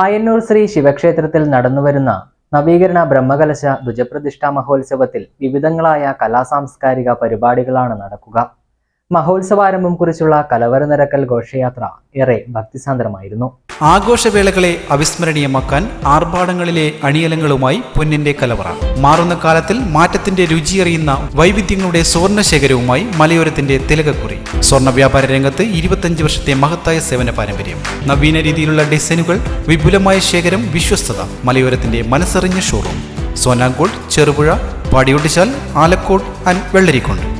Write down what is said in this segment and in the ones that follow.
ആയന്നൂർ ശ്രീ ശിവക്ഷേത്രത്തിൽ നടന്നുവരുന്ന നവീകരണ ബ്രഹ്മകലശ ധ്വജപ്രതിഷ്ഠാ മഹോത്സവത്തിൽ വിവിധങ്ങളായ കലാസാംസ്കാരിക പരിപാടികളാണ് നടക്കുക. മഹോത്സവാരംഭം കുറിച്ചുള്ള കലവര നിരക്കൽ ഘോഷയാത്ര ഏറെ ഭക്തിസാന്ദ്രമായിരുന്നു. ആഘോഷവേളകളെ അവിസ്മരണീയമാക്കാൻ ആർഭാടങ്ങളിലെ അണിയലങ്ങളുമായി പൊന്നിന്റെ കലവറ. മാറുന്ന കാലത്തിൽ മാറ്റത്തിന്റെ രുചിയറിയുന്ന വൈവിധ്യങ്ങളുടെ സ്വർണ ശേഖരവുമായി മലയോരത്തിന്റെ തിലകക്കുറി. സ്വർണ വ്യാപാര രംഗത്ത് ഇരുപത്തഞ്ച് വർഷത്തെ മഹത്തായ സേവന പാരമ്പര്യം. നവീന രീതിയിലുള്ള ഡിസൈനുകൾ വിപുലമായ ശേഖരം വിശ്വസ്തത മലയോരത്തിന്റെ മനസ്സറിഞ്ഞ ഷോറൂം സോനാങ്കോട് ചെറുപുഴ പാടിയൊട്ടിച്ചാൽ ആലക്കോട് ആൻഡ് വെള്ളരിക്കുണ്ട്.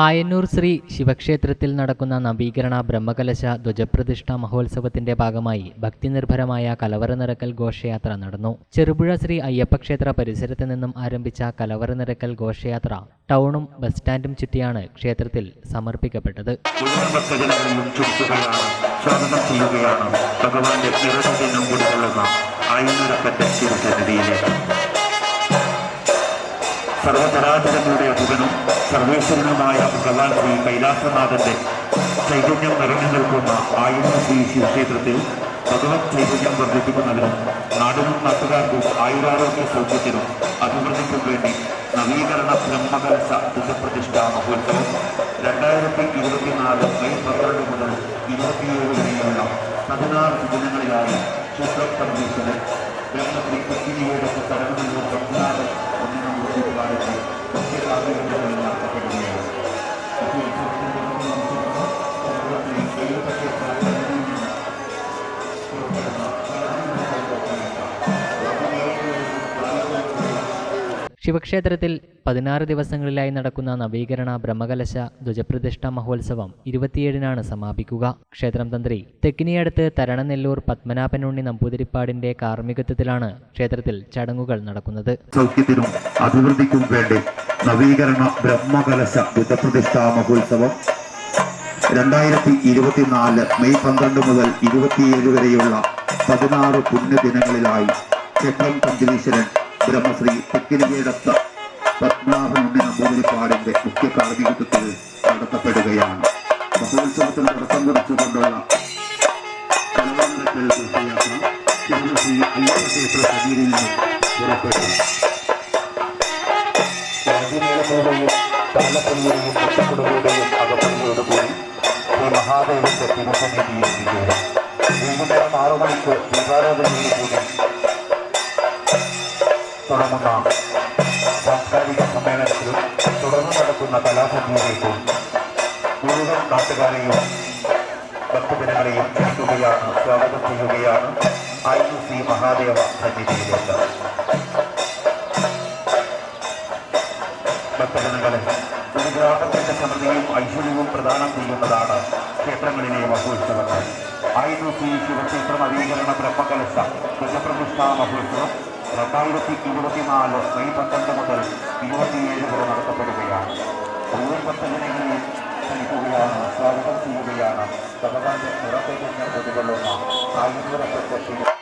ആയന്നൂർ ശ്രീ ശിവക്ഷേത്രത്തിൽ നടക്കുന്ന നവീകരണ ബ്രഹ്മകലശ ധ്വജപ്രതിഷ്ഠ മഹോത്സവത്തിന്റെ ഭാഗമായി ഭക്തിനിർഭരമായ കലവറ നിരക്കൽ ഘോഷയാത്ര നടന്നു. ചെറുപുഴ ശ്രീ അയ്യപ്പക്ഷേത്ര പരിസരത്ത് നിന്നും ആരംഭിച്ച കലവറ നിരക്കൽ ഘോഷയാത്ര ടൗണും ബസ് സ്റ്റാൻഡും ചുറ്റിയാണ് ക്ഷേത്രത്തിൽ സമർപ്പിക്കപ്പെട്ടത്. ഭഗവാന്റെ സർവചരാചരങ്ങളുടെ സർവേശ്വരനുമായ ഭഗവാൻ കൈലാസനാഥന്റെ ചൈതന്യം നിറഞ്ഞു നിൽക്കുന്ന ആയുധ ശ്രീ ശിവക്ഷേത്രത്തിൽ ഭഗവത് ചൈതന്യം വർദ്ധിപ്പിക്കുന്നതിനും നാടിനും നാട്ടുകാർക്കും ആയുരാരോഗ്യ സൗഖ്യത്തിനും അഭിവൃദ്ധിക്കും വേണ്ടി നവീകരണ ബ്രഹ്മകലശ ദുഃഖപ്രതിഷ്ഠാ മഹോത്സവം രണ്ടായിരത്തി ഇരുപത്തിനാല് മെയ് പന്ത്രണ്ട് മുതൽ ഇരുപത്തിയേഴ് വരെയുള്ള പതിനാറ് ദിനങ്ങളിലായി ക്ഷേത്ര പരമേശ്വരൻ ബ്രഹ്മശ്രീ കുക്കിനിയുടെ കടകളിലോ പതിനാറ് ഒന്നിനും പാടിച്ച് ശിവക്ഷേത്രത്തിൽ പതിനാറ് ദിവസങ്ങളിലായി നടക്കുന്ന നവീകരണ ബ്രഹ്മകലശ ധ്വജപ്രതിഷ്ഠാ മഹോത്സവം ഇരുപത്തിയേഴിനാണ് സമാപിക്കുക. ക്ഷേത്രം തന്ത്രി തെക്കിനിയടുത്ത് തരണനെല്ലൂർ പത്മനാഭനുണ്ണി നമ്പൂതിരിപ്പാടിന്റെ കാർമ്മികത്വത്തിലാണ് ക്ഷേത്രത്തിൽ ചടങ്ങുകൾ നടക്കുന്നത്. സൗഖ്യത്തിനും അഭിവൃദ്ധിക്കും വേണ്ടി നവീകരണ ബ്രഹ്മകലശ ധ്വജപ്രതിഷ്ഠ മഹോത്സവം രണ്ടായിരത്തി ഇരുപത്തിനാല് മെയ് പന്ത്രണ്ട് മുതൽ ഇരുപത്തിയേഴ് വരെയുള്ള പതിനാറ് പുണ്യദിനങ്ങളിലായി ക്ഷേത്രം തന്ത്രീശ്വരൻ ബ്രഹ്മശ്രീ തെക്കിനികേടത്ത് പത്മനാഭനുണ്ണി നമ്പൂതിരിപ്പാടിന്റെ മുഖ്യ കാർമ്മികത്വത്തിൽ നടത്തപ്പെടുകയാണ്. മഹോത്സവത്തിന് തുടക്കം കുറിച്ചുകൊണ്ടുള്ള ഘോഷയാത്ര ശ്രീ മഹാദേവന്റെ തിരുസന്നിധിയിൽ വൈകുന്നേരം ആറു മണിക്ക് ദീപാരാധനയോടുകൂടി തുടങ്ങുന്ന സാംസ്കാരിക സമ്മേളനത്തിലും തുടർന്ന് നടക്കുന്ന കലാസന്ധ്യയിലേക്കും മുഴുവൻ നാട്ടുകാരെയും ഭക്തജനങ്ങളെയും ക്ഷണിക്കുകയാണ് സ്വാഗതം ചെയ്യുകയാണ് ഐ യു സി മഹാദേവ സന്നിധിയിലേക്ക്. ഭക്തജനങ്ങളെ ഒരു ഗ്രാമത്തിന്റെ സമൃദ്ധിയും ഐശ്വര്യവും പ്രദാനം ചെയ്യുന്നതാണ് ക്ഷേത്രങ്ങളിലെ മഹോത്സവങ്ങൾ ഐ യു സി ശിവക്ഷേത്ര നവീകരണ ബ്രഹ്മകലശ ധ്വജപ്രതിഷ്ഠാ മഹോത്സവം രണ്ടായിരത്തി ഇരുപത്തിനാല് മെയ് പന്ത്രണ്ട് മുതൽ ഇരുപത്തിയേഴ് വരെ നടത്തപ്പെടുകയാണ്. മുഴുവൻ ഭക്തജനങ്ങളെയും ക്ഷണിക്കുകയാണ് സ്വാഗതം ചെയ്യുകയാണ് ഭഗവാന്റെ നിറത്തേക്ക് പ്രതികൊള്ളുന്ന ആയുധപ്പെട്ട